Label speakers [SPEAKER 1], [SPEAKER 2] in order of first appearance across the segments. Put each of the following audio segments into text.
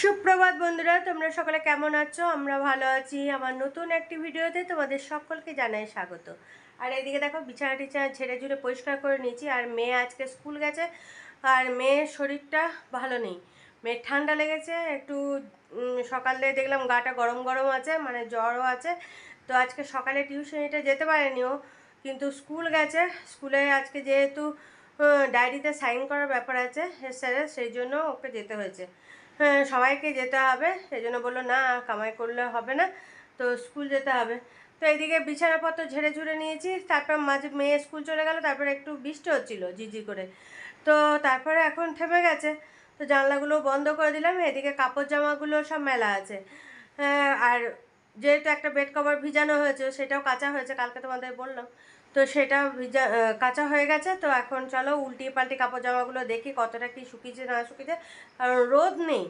[SPEAKER 1] সুপ্রভাত বন্ধুরা, তোমরা সকলে কেমন আছো? আমরা ভালো আছি। আমার নতুন একটি ভিডিওতে তোমাদের সকলকে জানাই স্বাগত। আর এদিকে দেখো, বিছানা টিছানা ঝেড়ে ঝুড়ে পরিষ্কার করে নিয়েছি। আর মেয়ে আজকে স্কুল গেছে। আর মেয়ের শরীরটা ভালো নেই। মেয়ের ঠান্ডা লেগেছে। একটু সকালে দেখলাম গাটা গরম গরম আছে মানে জ্বরও আছে। তো আজকে সকালে টিউশনিতে যেতে পারেনি ও। কিন্তু স্কুল গেছে। স্কুলে আজকে যেহেতু ডায়েরিতে সাইন করার ব্যাপার আছে স্যারের, সেই জন্য ওকে যেতে হয়েছে। হ্যাঁ সবাইকে যেতে হবে। সেই জন্য বলল না কামাই করলে হবে না। তো স্কুল যেতে হবে। তো এইদিকে বিছানাপত্র ঝেড়ে ঝুড়ে নিয়েছি। তারপর মাঝে মেয়ে স্কুল চলে গেল তারপরে একটু বৃষ্টি হচ্ছিল ঝিঝি করে। তো তারপরে এখন থেমে গেছে। তো জানলাগুলো বন্ধ করে দিলাম। এদিকে কাপড় জামাগুলো সব মেলা আছে। হ্যাঁ, আর যেহেতু একটা বেড কভার ভিজানো হয়েছে সেটাও কাঁচা হয়েছে কালকে তোমাদের বললাম। তো সেটা ভিজা কাঁচা হয়ে গেছে। তো এখন চলো উল্টি পাল্টি কাপড় জামাগুলো দেখি কতটা কি শুকিয়েছে, না শুকিয়েছে। কারণ রোদ নেই।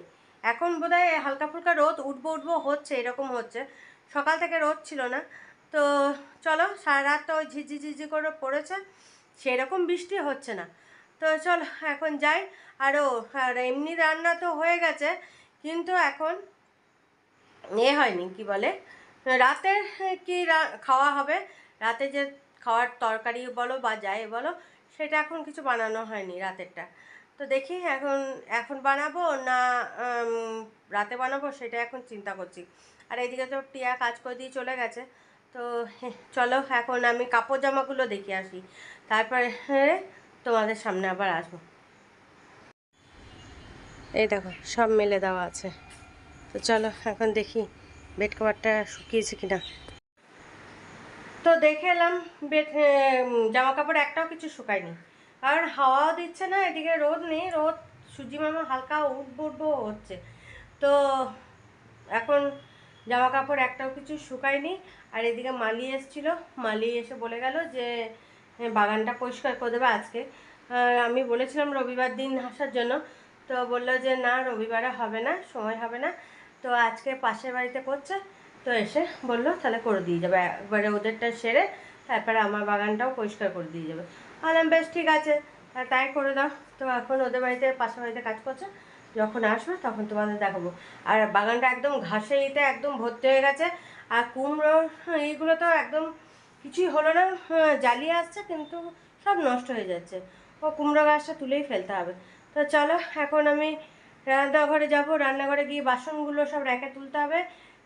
[SPEAKER 1] এখন বোধহয় হালকা ফুলকা রোদ উঠবো উঠবো হচ্ছে, এরকম হচ্ছে। সকাল থেকে রোদ ছিল না। তো চলো, সারা রাত তো ঝিঝি ঝিঝি করে পড়েছে। সেরকম বৃষ্টি হচ্ছে না। তো চলো, এখন যাই। আরও আর এমনি রান্না তো হয়ে গেছে, কিন্তু এখন এ হয়নি, কি বলে? রাতের কি খাওয়া হবে? রাতে যে খাওয়ার তরকারি বলো বা যাই বলো, সেটা এখন কিছু বানানো হয়নি রাতেরটা। তো দেখি এখন এখন বানাবো না রাতে বানাবো সেটা এখন চিন্তা করছি। আর এইদিকে তো টিয়া কাজ করে দিয়ে চলে গেছে। তো চলো এখন আমি কাপড় জামাগুলো দেখে আসি। তারপরে তোমাদের সামনে আবার আসব। এই দেখো, সব মেলে দেওয়া আছে। তো চলো এখন দেখি বেড কভারটা শুকিয়েছে কিনা। তো দেখে এলাম জামা কাপড় একটাও কিছু শুকায়নি। কারণ হাওয়াও দিচ্ছে না, এদিকে রোদ নেই, রোদ, সুজি মামা হালকা উঠবো উঠবো হচ্ছে। তো এখন জামা কাপড় একটাও কিছু শুকায়নি, আর এদিকে মালি এসেছিল, মালি এসে বলে গেল যে বাগানটা পরিষ্কার করে দেবে আজকে। আর আমি বলেছিলাম রবিবার দিন আসার জন্য, তো বলল যে, না, রবিবারে হবে না, সময় হবে না। তো আজকে পাশের বাড়িতে করছে তো এসে বলল তাহলে করে দিয়ে যাবে। একবারে ওদেরটা সেরে তারপরে আমার বাগানটাও পরিষ্কার করে দিয়ে যাবে। বললাম বেশ ঠিক আছে। তাই করে দাও। তো এখন ওদের বাড়িতে পাশের বাড়িতে কাজ করছে। যখন আসবে তখন তোমাদের দেখাবো। আর বাগানটা একদম ঘাসে ইতে একদম ভর্তি হয়ে গেছে। আর কুমড়ো এইগুলো তো একদম কিছুই হলো না হ্যাঁ, জ্বালিয়ে আসছে কিন্তু সব নষ্ট হয়ে যাচ্ছে। ও কুমড়ো গাছটা তুলেই ফেলতে হবে। তো চলো এখন আমি রান্নাঘরে যাব। রান্নাঘরে গিয়ে বাসনগুলো সব রেখে তুলতে হবে।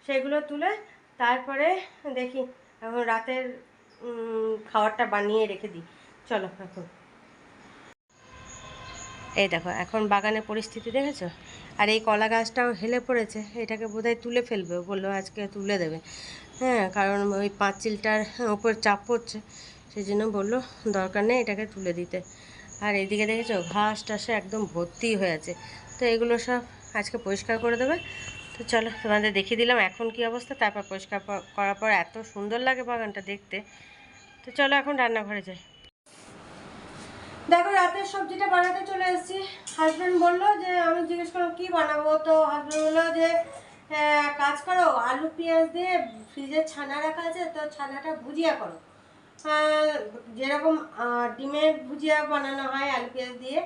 [SPEAKER 1] সেগুলো তুলে তারপরে দেখি, এখন রাতের খাবারটা বানিয়ে রেখে দিই। চলো এখন। এই দেখো, এখন বাগানের পরিস্থিতি দেখেছ? আর এই কলা গাছটাও হেলে পড়েছে, এটাকে বোধহয় তুলে ফেলবে। বলল, আজকে তুলে দেবে। হ্যাঁ কারণ ওই পাঁচিলটার ওপর চাপ পড়ছে সেই জন্য বলল, দরকার নেই এটাকে তুলে দিতে। আর এইদিকে দেখেছ ঘাস টাসে একদম ভর্তি হয়ে আছে। তো এগুলো সব আজকে পরিষ্কার করে দেবে। তো চলো তোমাদের দেখিয়ে দিলাম এখন কি অবস্থা তারপর পরিষ্কার করার পর এত সুন্দর লাগে বাগানটা দেখতে। তো চলো এখন রান্নাঘরে যাই। দেখো রাতের সবজিটা বানাতে চলে এসেছি। হাজব্যান্ড বলল যে আমি জিজ্ঞেস করলাম কী বানাবো? তো হাজব্যান্ড বলল যে "হ্যাঁ, কাজ করো আলু পেঁয়াজ দিয়ে ফ্রিজে ছানা রাখা আছে তো ছানাটা ভুজিয়া করো। যেরকম ডিমের ভুজিয়া বানানো হয় আলু পেঁয়াজ দিয়ে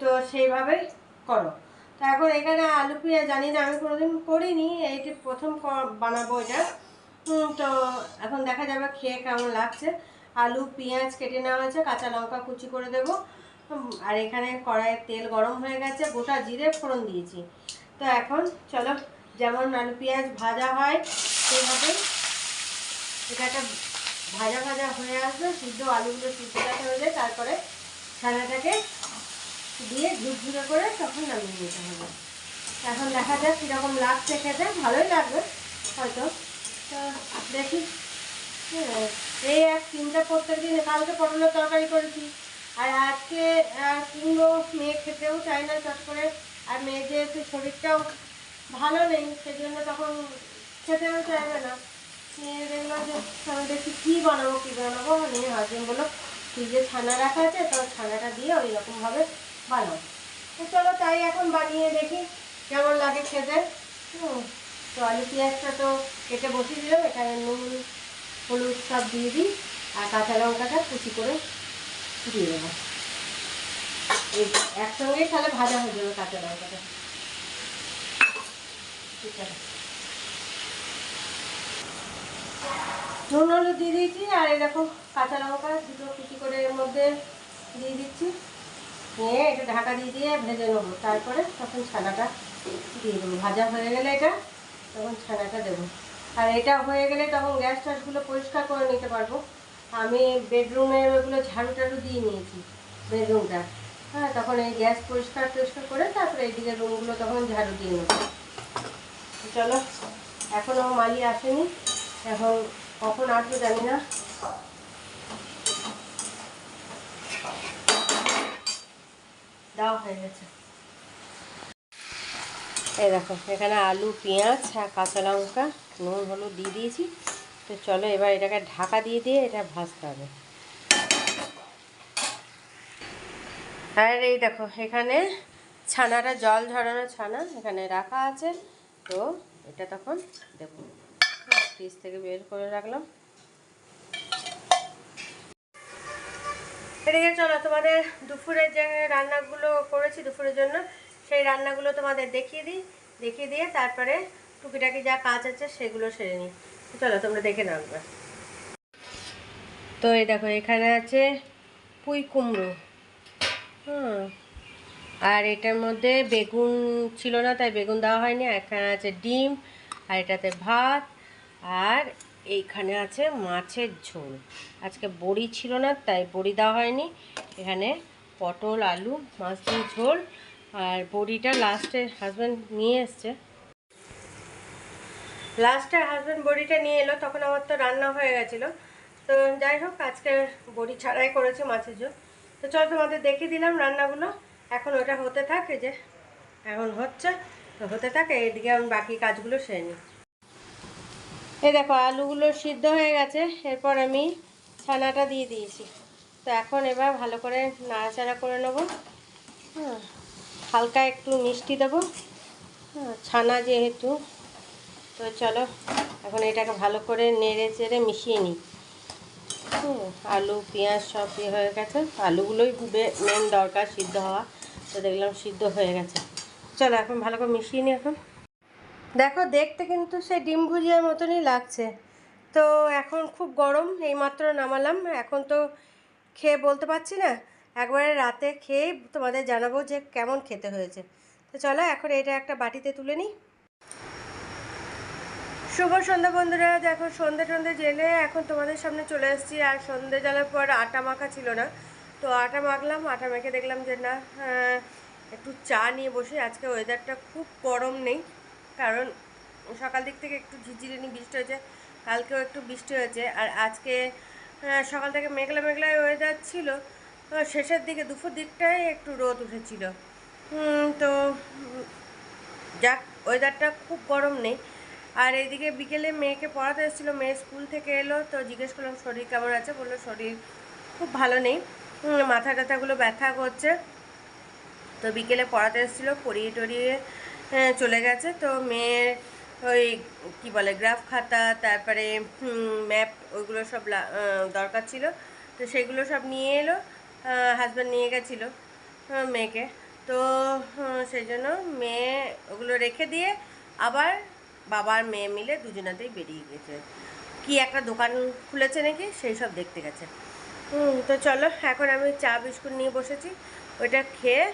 [SPEAKER 1] তো সেইভাবেই করো। তো এখন এখানে আলু পেঁয়াজ জানি না আমি কোনোদিন করিনি, এইটি প্রথম বানাবো এটা। তো এখন দেখা যাবে খেয়ে কেমন লাগছে। আলু পেঁয়াজ কেটে নেওয়া হয়েছে, কাঁচা লঙ্কা কুচি করে দেবো। আর এখানে কড়াইয়ের তেল গরম হয়ে গেছে, গোটা জিরে ফোড়ন দিয়েছি। তো এখন চলো, যেমন আলু পেঁয়াজ ভাজা হয় সেইভাবেই এটাকে ভাজা ভাজা হয়ে আসবে, সিদ্ধ আলুগুলো সিদ্ধ হয়ে যায় তারপরে ছানাটাকে দিয়ে ঝুরঝুরে করে তখন নামিয়ে নিতে হবে। এখন দেখা যাক কীরকম লাগছে খেতে। ভালোই লাগবে হয়তো। তো দেখি। হ্যাঁ, এই এক তিনটা প্রত্যেক দিন কালকে পটলের তরকারি করেছি। আর আজকে কুমড়ো মেয়ে খেতেও চাই না চট করে। আর মেয়ে যেহেতু শরীরটাও ভালো নেই সেজন্য তখন খেতেও চাইবে না। নিয়ে দেখল যে আমি দেখি কী বানাবো কী বানাবো। নিয়ে হাজবেন্ড বলল ফ্রিজে ছানা রাখা আছে তো ছানাটা দিয়ে ওই রকমভাবে বানাও তো চলো তাই এখন বানিয়ে দেখি, কেমন লাগে খেতে। হুম তো আলু পেঁয়াজটা তো কেটে বসিয়ে দিলাম, এখানে নুন, হলুদ সব দিয়ে দিই, আর কাঁচা লঙ্কাটা কুচি করে দিয়ে দেবো। এই একসঙ্গেই তাহলে ভাজা হয়ে যাবে কাঁচা লঙ্কাটা। ঠিক আছে। নুন, হলুদ দিয়ে দিয়েছি, আর দেখো কাঁচা লঙ্কা দুটো কুচি করে এর মধ্যে দিয়ে দিচ্ছি। নিয়ে এটা ঢাকা দিয়ে দিয়ে ভেজে নেব। তারপরে তখন ছানাটা দিয়ে দেবো। ভাজা হয়ে গেলে এটা, তখন ছানাটা দেবো। আর এটা হয়ে গেলে তখন গ্যাস ট্যাসগুলো পরিষ্কার করে নিতে পারব। আমি বেডরুমে ওগুলো ঝাড়ু টাড়ু দিয়ে নিয়েছি বেডরুমটা। হ্যাঁ তখন এই গ্যাস পরিষ্কার টরিষ্কার করে তারপরে এইদিকে রুমগুলো তখন ঝাড়ু দিয়ে নেব। চলো, এখনও মালি আসেনি। এখন কখন আসবে জানি না। হয়ে গেছে। এই দেখো, এখানে আলু, পেঁয়াজ আর কাঁচা লঙ্কা, নুন, হলুদ দিয়ে দিয়েছি। তো চলো এবার এটাকে ঢাকা দিয়ে দিয়ে এটা ভাজতে হবে। আর এই দেখো, এখানে ছানাটা, জল ঝরানো ছানা এখানে রাখা আছে। তো এটা তখন দেবো ফ্রিজ থেকে বের করে রাখলাম। এদিকে চলো, তোমাদের দুপুরের যে রান্নাগুলো করেছি দুপুরের জন্য, সেই রান্নাগুলো তোমাদের দেখিয়ে দিই, দেখিয়ে দিয়ে তারপরে টুকিটাকি যা কাজ আছে সেগুলো সেরে নিই। চলো, তোমরা দেখে নাও একবার। তো এই দেখো, এখানে আছে পুঁই কুমড়ো। হুম, আর এটার মধ্যে বেগুন ছিল না, তাই বেগুন দেওয়া হয়নি। এখানে আছে ডিম, আর এটাতে ভাত, আর এইখানে আছে মাছের ঝোল। আজকে বড়ি ছিল না, তাই বড়ি দেওয়া হয়নি। এখানে পটল, আলু, মাছের ঝোল আর বড়িটা লাস্টে হাজব্যান্ড নিয়ে এসছে। লাস্টে হাজব্যান্ড বড়িটা নিয়ে এলো, তখন আমার তো রান্না হয়ে গেছিল। তো যাই হোক, আজকে বড়ি ছাড়াই করেছি মাছের ঝোল। তো চল তোমাদের দেখিয়ে দিলাম রান্নাগুলো। এখন ওটা হতে থাকে যে এখন হচ্ছে। তো হতে থাকে এদিকে আমি বাকি কাজগুলো সেরে নিই। এই দেখো, আলুগুলো সিদ্ধ হয়ে গেছে। এরপর আমি ছানাটা দিয়ে দিয়েছি। তো এখন এবার ভালো করে নাড়াচাড়া করে নেব। হ্যাঁ হালকা একটু মিষ্টি দেবো। ছানা যেহেতু, তো চলো এখন এটাকে ভালো করে নেড়ে চেড়ে মিশিয়ে নিই। আলু, পেঁয়াজ সব ইয়ে হয়ে গেছে। আলুগুলোই মেন দরকার সিদ্ধ হওয়া। তো দেখলাম সিদ্ধ হয়ে গেছে। চলো এখন ভালো করে মিশিয়ে নিই এখন। দেখো, দেখতে কিন্তু সেই ডিম ভুজিয়ার মতনই লাগছে। তো এখন খুব গরম, এইমাত্র নামালাম। এখন তো খেয়ে বলতে পারছি না। একবারে রাতে খেয়ে তোমাদের জানাব যে কেমন খেতে হয়েছে। তো চলো, এখন এটা একটা বাটিতে তুলে নিই। শুভ সন্ধ্যা বন্ধুরা, দেখো সন্ধে টন্ধে জেলে এখন তোমাদের সামনে চলে এসেছি। আর সন্ধে জ্বালার পর আটা মাখা ছিল না। তো আটা মাখলাম, আটা মেখে দেখলাম যে না একটু চা নিয়ে বসে। আজকে ওয়েদারটা খুব গরম নেই। কারণ সকাল দিক থেকে একটু ঝিরঝিরিনি বৃষ্টি হয়েছে, কালকেও একটু বৃষ্টি হয়েছে, আর আজকে সকাল থেকে মেঘলা মেঘলা ওয়েদার ছিল শেষের দিকে দুপুর দিকটায় একটু রোদ উঠেছিল। তো, যাক ওয়েদারটা খুব গরম নেই। আর এদিকে বিকেলে মেয়েকে পড়াতে এসেছিল, মেয়ে স্কুল থেকে এলো, তো জিজ্ঞেস করলাম, শরীর কেমন আছে? বলল, শরীর খুব ভালো নেই মাথা টাথাগুলো ব্যথা করছে। তো বিকেলে পড়াতে এসেছিল, পড়িয়ে টড়িয়ে চলে গেছে। তো মেয়ের ওই কি বলে, গ্রাফ খাতা, তারপরে ম্যাপ, ওইগুলো সব দরকার ছিল। তো সেগুলো সব নিয়ে এলো হাজব্যান্ড নিয়ে গেছিল মেয়েকে। তো সেই জন্য মেয়ে ওগুলো রেখে দিয়ে আবার বাবার মেয়ে মিলে দুজনাতেই বেরিয়ে গেছে। কি একটা দোকান খুলেছে নাকি, সেই সব দেখতে গেছে। তো চলো, এখন আমি চা, বিস্কুট নিয়ে বসেছি। ওইটা খেয়ে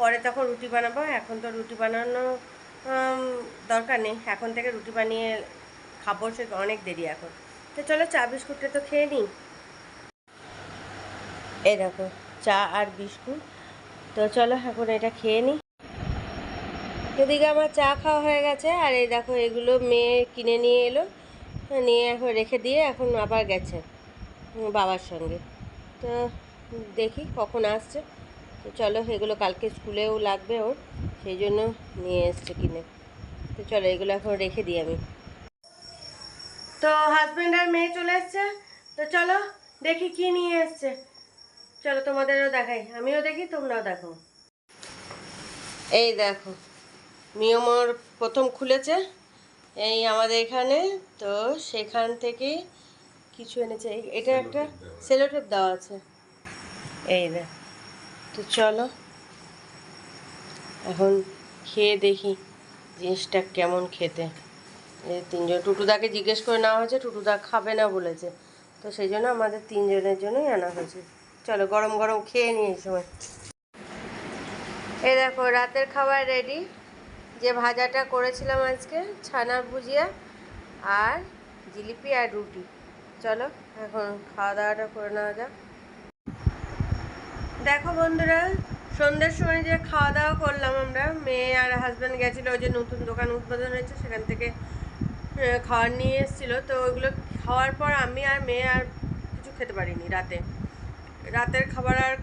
[SPEAKER 1] পরে তখন রুটি বানাবো, এখন তো রুটি বানানো দরকার নেই। এখন থেকে রুটি বানিয়ে খাব, সে অনেক দেরি এখন। তো চলো চা বিস্কুটটা তো খেয়ে নিই। এই দেখো, চা আর বিস্কুট। তো চলো এখন এটা খেয়ে নিই। এদিকে আমার চা খাওয়া হয়ে গেছে, আর এই দেখো এগুলো মেয়ে কিনে নিয়ে এলো। নিয়ে এখন রেখে দিয়ে এখন আবার গেছে, বাবার সঙ্গে। তো দেখি কখন আসছে। তো চলো এগুলো কালকে স্কুলেও লাগবে ওর সেই জন্য নিয়ে এসছে কিনে। তো চলো এগুলো এখন রেখে দিই আমি। তো হাজব্যান্ড আর মেয়ে চলে এসছে। তো চলো দেখি কি নিয়ে এসছে। চলো তোমাদেরও দেখাই। আমিও দেখি তোমরাও দেখো। এই দেখো মিয়মর প্রথম খুলেছে। এই আমাদের এখানে তো সেখান থেকে কিছু এনেছে। এই- এটা একটা সেলোটেপ দেওয়া আছে। এই দেখ। তো চলো, এখন খেয়ে দেখি জিনিসটা কেমন খেতে। তিনজন, টুটুদাকে জিজ্ঞেস করে নেওয়া হয়েছে, টুটুদা খাবে না বলেছে। তো সেই জন্য আমাদের তিনজনের জন্যই আনা হয়েছে। চলো, গরম গরম খেয়ে নিয়ে সময় এই দেখো, রাতের খাবার রেডি যে ভাজাটা করেছিলাম আজকে, ছানা ভুজিয়া আর জিলিপি আর রুটি। চলো, এখন খাওয়া দাওয়াটা করে নেওয়া যাক। দেখো বন্ধুরা, সন্ধ্যের সময় যে খাওয়া দাওয়া করলাম আমরা, মেয়ে আর হাজব্যান্ড গেছিল, ওই যে নতুন দোকান উদ্বোধন হয়েছে, সেখান থেকে খাবার নিয়ে এসেছিল। তো ওইগুলো খাওয়ার পর আমি আর মেয়ে আর কিছু খেতে পারিনি রাতে। রাতের খাবার আর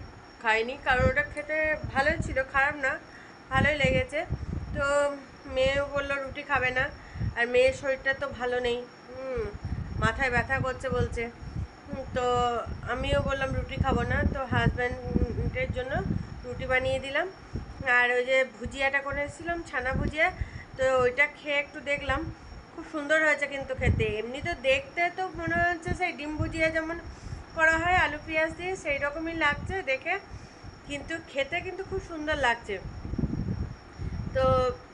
[SPEAKER 1] খাইনি, কারণ ওটা খেতে ভালোই ছিল, খারাপ না, ভালোই লেগেছে। তো মেয়েও বলল, রুটি খাবে না। আর মেয়ের শরীরটা তো ভালো নেই, হুম, মাথায় ব্যথা করছে বলছে। তো আমিও বললাম রুটি খাব না, তো হাজব্যান্ডের জন্য রুটি বানিয়ে দিলাম। আর ওই যে ভুজিয়াটা করে এসেছিলাম ছানা ভুজিয়া, তো ওইটা খেয়ে একটু দেখলাম। খুব সুন্দর হয়েছে কিন্তু খেতে। এমনি তো দেখতে তো মনে হচ্ছে সেই ডিম ভুজিয়া যেমন করা হয়, আলু পেঁয়াজ দিয়ে সেই রকমই লাগছে দেখে, কিন্তু খেতে কিন্তু খুব সুন্দর লাগছে। তো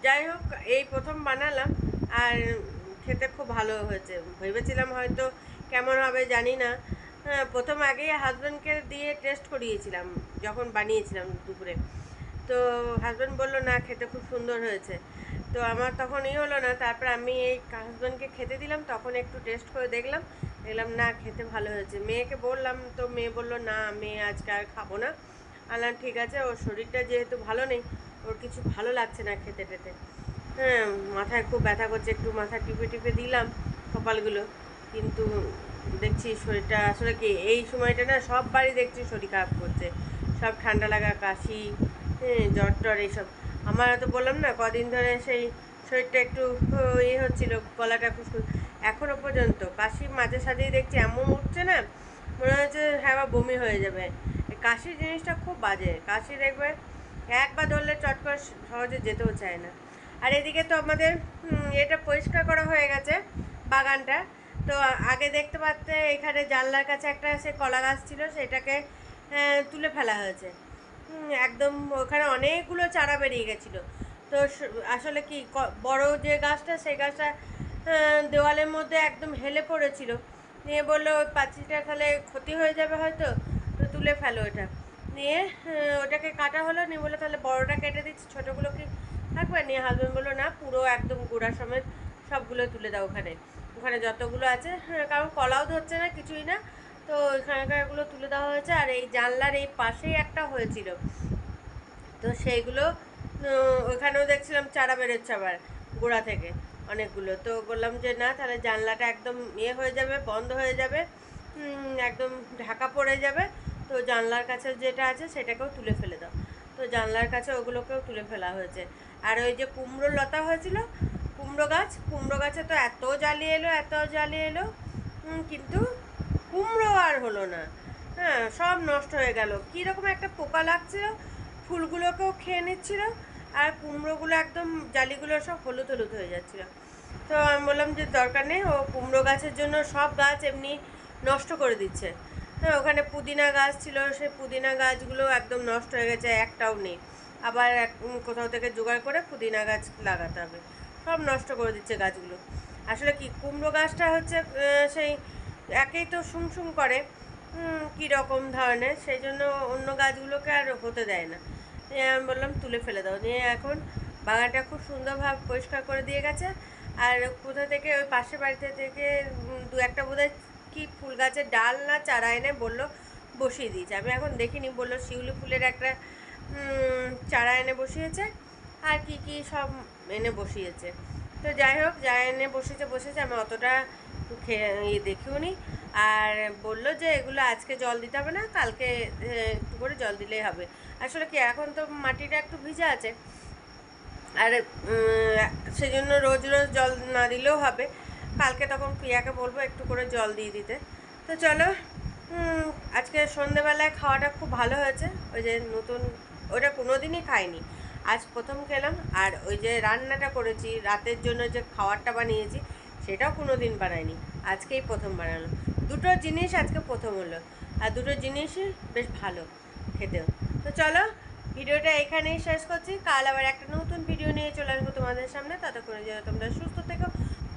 [SPEAKER 1] যাই হোক, এই প্রথম বানালাম, আর খেতে খুব ভালো হয়েছে। ভেবেছিলাম হয়তো কেমন হবে জানি না প্রথম আগেই হাজব্যান্ডকে দিয়ে টেস্ট করিয়েছিলাম, যখন বানিয়েছিলাম দুপুরে। তো হাজব্যান্ড বলল, না, খেতে খুব সুন্দর হয়েছে। তো আমার তখন ই হলো না, তারপর আমি এই হাজব্যান্ডকে খেতে দিলাম, তখন একটু টেস্ট করে দেখলাম দেখলাম, না, খেতে ভালো হয়েছে। মেয়েকে বললাম, তো মেয়ে বলল, না, মেয়ে আজকে আর খাব না। আল্লাহ, ঠিক আছে, ওর শরীরটা যেহেতু ভালো নেই, ওর কিছু ভালো লাগছে না খেতে টেতে। হ্যাঁ মাথায় খুব ব্যথা করছে, একটু মাথা টিপে টিপে দিলাম কপালগুলো, কিন্তু দেখছি শরীরটা আসলে কি, এই সময়টা না সব বাড়ি দেখছি শরীর খারাপ করছে। সব ঠান্ডা লাগা, কাশি হ্যাঁ জ্বর টর এইসব। আমার তো বললাম না, কদিন ধরে সেই শরীরটা একটু ইয়ে হচ্ছিল গলাটা খুশখুশ এখনও পর্যন্ত কাশি মাঝে সাঝেই দেখছি, এমন উঠছে না, মনে হচ্ছে হ্যাঁ বা বমি হয়ে যাবে। কাশির জিনিসটা খুব বাজে, কাশি দেখবে একবার ধরলে চট করে সহজে যেতেও চায় না। আর এদিকে তো আমাদের এটা পরিষ্কার করা হয়ে গেছে বাগানটা। তো আগে দেখতে পাচ্ছে এখানে জানলার কাছে একটা সে কলা গাছ ছিল, সেটাকে তুলে ফেলা হয়েছে। একদম ওখানে অনেকগুলো চারা বেরিয়ে গেছিল। তো আসলে কি বড় যে গাছটা, সেই গাছটা দেওয়ালের মধ্যে একদম হেলে পড়েছিল। নিয়ে বলল, ওই পাঁচিলটা তাহলে ক্ষতি হয়ে যাবে হয়তো। তো তুলে ফেলো ওটা। নিয়ে ওটাকে কাটা হলো। নিয়ে বলল, তাহলে বড়টা কেটে দিচ্ছি, ছোটোগুলো কি থাকবে? নিয়ে হাজবেন্ড বলল, না, পুরো একদম গোড়া সমেত সবগুলো তুলে দাও ওখানে। ওখানে যতগুলো আছে হ্যাঁ, কারণ কলাও ধরছে না কিছুই না। তো ওইখানকারগুলো তুলে দেওয়া হয়েছে আর এই জানলার এই পাশেই একটা হয়েছিল। তো সেইগুলো ওইখানেও দেখছিলাম চারা বেরোচ্ছে আবার গোড়া থেকে অনেকগুলো। তো বললাম যে না তাহলে জানলাটা একদম ইয়ে হয়ে যাবে বন্ধ হয়ে যাবে একদম ঢাকা পড়ে যাবে। তো জানলার কাছে যেটা আছে সেটাকেও তুলে ফেলে দাও। তো জানলার কাছে ওগুলোকেও তুলে ফেলা হয়েছে। আর ওই যে কুমড়ো লতা হয়েছিল কুমড়ো গাছ, কুমড়ো গাছে তো এত জালি এলো, এত জালি এলো। কিন্তু কুমড়ো আর হলো না। হ্যাঁ সব নষ্ট হয়ে গেল। কীরকম একটা পোকা লাগছিল ফুলগুলোকেও খেয়ে নিচ্ছিল, আর কুমড়োগুলো একদম জালিগুলো সব হলুদ হলুদ হয়ে যাচ্ছিল। তো আমি বললাম যে দরকার নেই, ও কুমড়ো গাছের জন্য সব গাছ এমনি নষ্ট করে দিচ্ছে। হ্যাঁ ওখানে পুদিনা গাছ ছিল, সেই পুদিনা গাছগুলো একদম নষ্ট হয়ে গেছে, একটাও নেই। আবার কোথাও থেকে জোগাড় করে পুদিনা গাছ লাগাতে হবে। সব নষ্ট করে দিচ্ছে গাছগুলো। আসলে কি, কুমড়ো গাছটা হচ্ছে সেই একেই তো শুং করে কী রকম ধরনের, সেই জন্য অন্য গাছগুলোকে আর হতে দেয় না। আমি বললাম, তুলে ফেলে দাও। নিয়ে এখন বাগানটা খুব সুন্দরভাবে পরিষ্কার করে দিয়ে গেছে। আর কোথা থেকে, ওই পাশের বাড়িতে থেকে দু একটা বোধহয় কি ফুল গাছের ডাল না চারা এনে বলল, বসিয়ে দিয়েছে। আমি এখন দেখিনি, বলল শিউলি ফুলের একটা চারা এনে বসিয়েছে। আর কি কি সব এনে বসিয়েছে। তো যাই হোক যা এনে বসেছে বসেছে আমি অতটা খেয়ে ইয়ে দেখিও নি। আর বলল যে এগুলো আজকে জল দিতে হবে না কালকে একটু করে জল দিলেই হবে। আসলে কি এখন তো মাটিটা একটু ভিজা আছে। আর উম, সেই জন্য রোজ রোজ জল না দিলেও হবে। কালকে তখন প্রিয়াকে বলব একটু করে জল দিয়ে দিতে। তো চলো আজকে সন্ধেবেলায় খাওয়াটা খুব ভালো হয়েছে। ওই যে নতুন ওটা কোনো দিনই খাইনি। আজ প্রথম খেলাম, আর ওই যে রান্নাটা করেছি, রাতের জন্য যে খাবারটা বানিয়েছি, সেটাও কোনো দিন বানাইনি। আজকেই প্রথম বানালো দুটো জিনিস আজকে প্রথম হলো, আর দুটো জিনিসই বেশ ভালো খেতেও। তো চলো, ভিডিওটা এখানেই শেষ করছি। কাল আবার একটা নতুন ভিডিও নিয়ে চলে আসব তোমাদের সামনে। ততক্ষণে যেন তোমরা সুস্থ থেকো,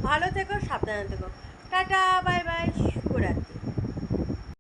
[SPEAKER 1] ভালো থেকো, সাবধানে থেকো। টাটা, বাই বাই, শুভরাত্রি।